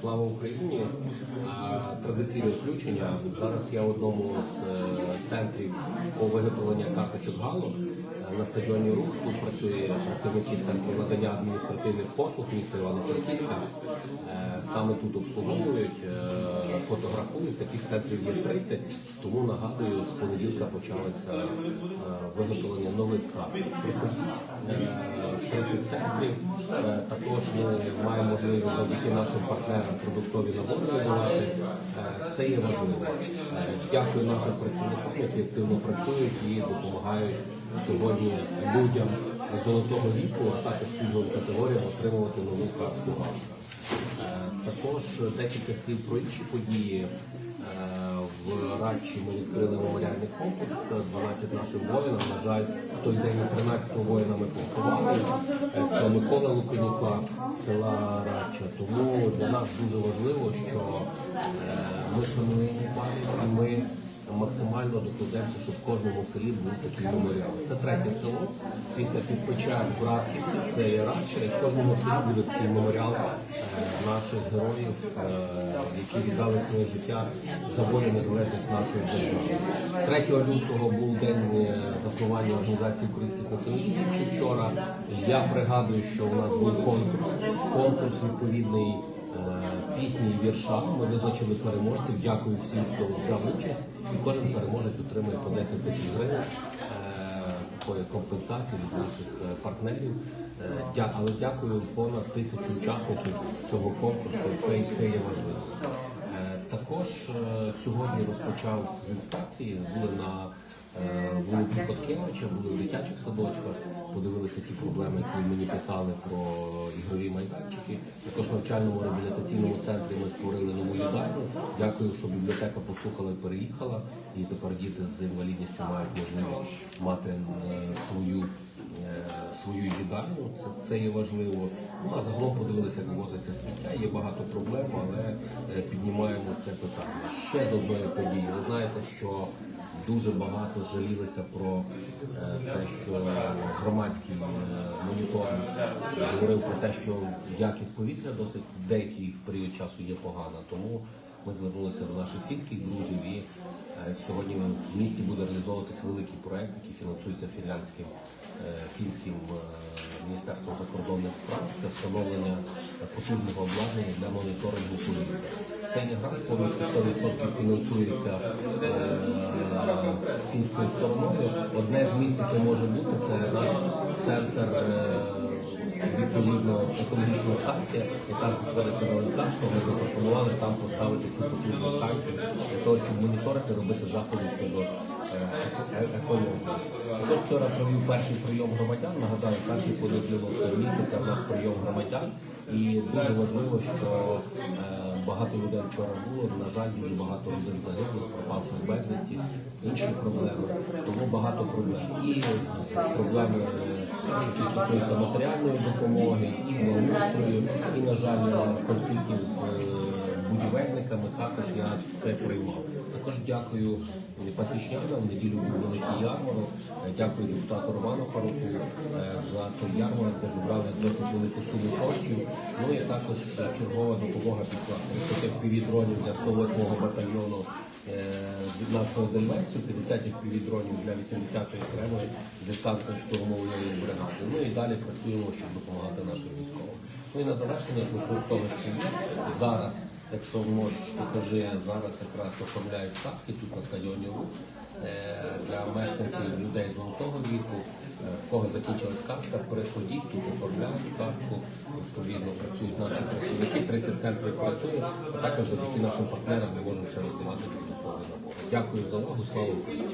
Слава Україні! Традиційне включення. Зараз я в одному з е, центрів по виготовленню карточок Гало Е, на стадіоні Рух. Тут працює працівники центру надання адміністративних послуг міста Івано-Франківська. Е, Саме тут обслуговують, фотографують. Таких центрів є 30. Тому нагадую, з понеділка почалося е, виготовлення нових карток. Приходіть е, 30 центрів. Е, Також ми маємо можливість завдяки нашим партнерам продуктові набори видавати. Е, Це є важливо. Дякую нашим працівникам, які активно працюють і допомагають сьогодні людям золотого віку, а також пільговим категоріям отримувати нову картку. Також декілька слів про інші події. Е, В Радчі ми відкрили меморіальний комплекс 12 нашим воїнам. На жаль, в той день 13 воїна ми поховали. Е, Це Микола Луканюка, села Радча. Тому для нас дуже важливо, що е, ми шануємо пам'ять і ми максимально докладемося, щоб в кожному селі був такий меморіал. Це третє село. Після підпеча Братківці, це є Радча, і в кожному селі буде такий меморіал наших героїв, е, які віддали своє життя за волю незалежність нашої держави. 3 лютого був день е, заснування організації українських націоналістів. Чи вчора я пригадую, що у нас був конкурс, конкурс відповідний. е, Пісні і вірша ми визначили переможців. Дякую всім, хто взяв участь. І кожен переможець отримує по 10 тисяч гривень такої компенсації від наших е, партнерів. Е, Але дякую понад тисячу учасників цього конкурсу. Це, це є важливо. Е, Також сьогодні розпочав з інспекції. Були на е, вулиці Коткевича, були в дитячих садочках, подивилися ті проблеми, які мені писали про ігрові майданчики. Також в навчальному реабілітаційному центрі ми створили нову їдальню. Дякую, що бібліотека послухала і переїхала. І тепер діти з інвалідністю мають можливість мати е, свою. е, Свою їдальню, це, це є важливо. Ну а загалом подивилися, як вивозиться сміття. Є багато проблем, але піднімаємо це питання. Ще до одної події. Ви знаєте, що дуже багато жалілися про е, те, що громадський е, моніторинг говорив про те, що якість повітря досить деякий період часу є погана. Тому ми звернулися до наших фінських друзів і е, сьогодні в місті буде реалізовуватися великий проект, який фінансується фінляндським фінським міністерством закордонних справ. Це встановлення потужного обладнання для моніторингу. Цей грант повністю 100% фінансується е, фінською стороною. Одне з місць, яке може бути, це Відповідно, екологічна станція, яка знаходиться на Луганську, ми запропонували там поставити цю потужну станцію для того, щоб моніторити, робити заходи щодо е, е- екології. Також вчора провів перший прийом громадян. Нагадаю, перший понеділок місяця в нас прийом громадян. І дуже важливо, що е, багато людей вчора було. На жаль, дуже багато людей загибло, пропавших безвісті, інші проблеми. Тому багато проблем. І проблеми, які стосуються матеріальної допомоги, благоустрою, і, на жаль, конфліктів з е, будівельниками також я це приймав. Також дякую пасічнянам, неділю був великий ярмарок. Дякую депутату Роману Паруку е, за той ярмарок, де зібрали досить велику суму коштів. Ну і також е, чергова допомога пішла 30 півдронів для 108-го батальйону е, від нашого Дельвесту, 50 півдронів для 80-ї окремої десантно-штурмової бригади. Ну і далі працюємо, щоб допомагати нашим військовим. Ну і на завершення що є зараз. Якщо можеш, покажи зараз якраз оформляють шахти тут на стадіоні рух е, для мешканців людей золотого віку. В кого закінчилась картка, приходіть, тут оформляють картку. Відповідно працюють наші працівники, 30 центрів працює, а також завдяки нашим партнерам ми можемо ще роздавати додаткові набори. Дякую за увагу, слава Україні!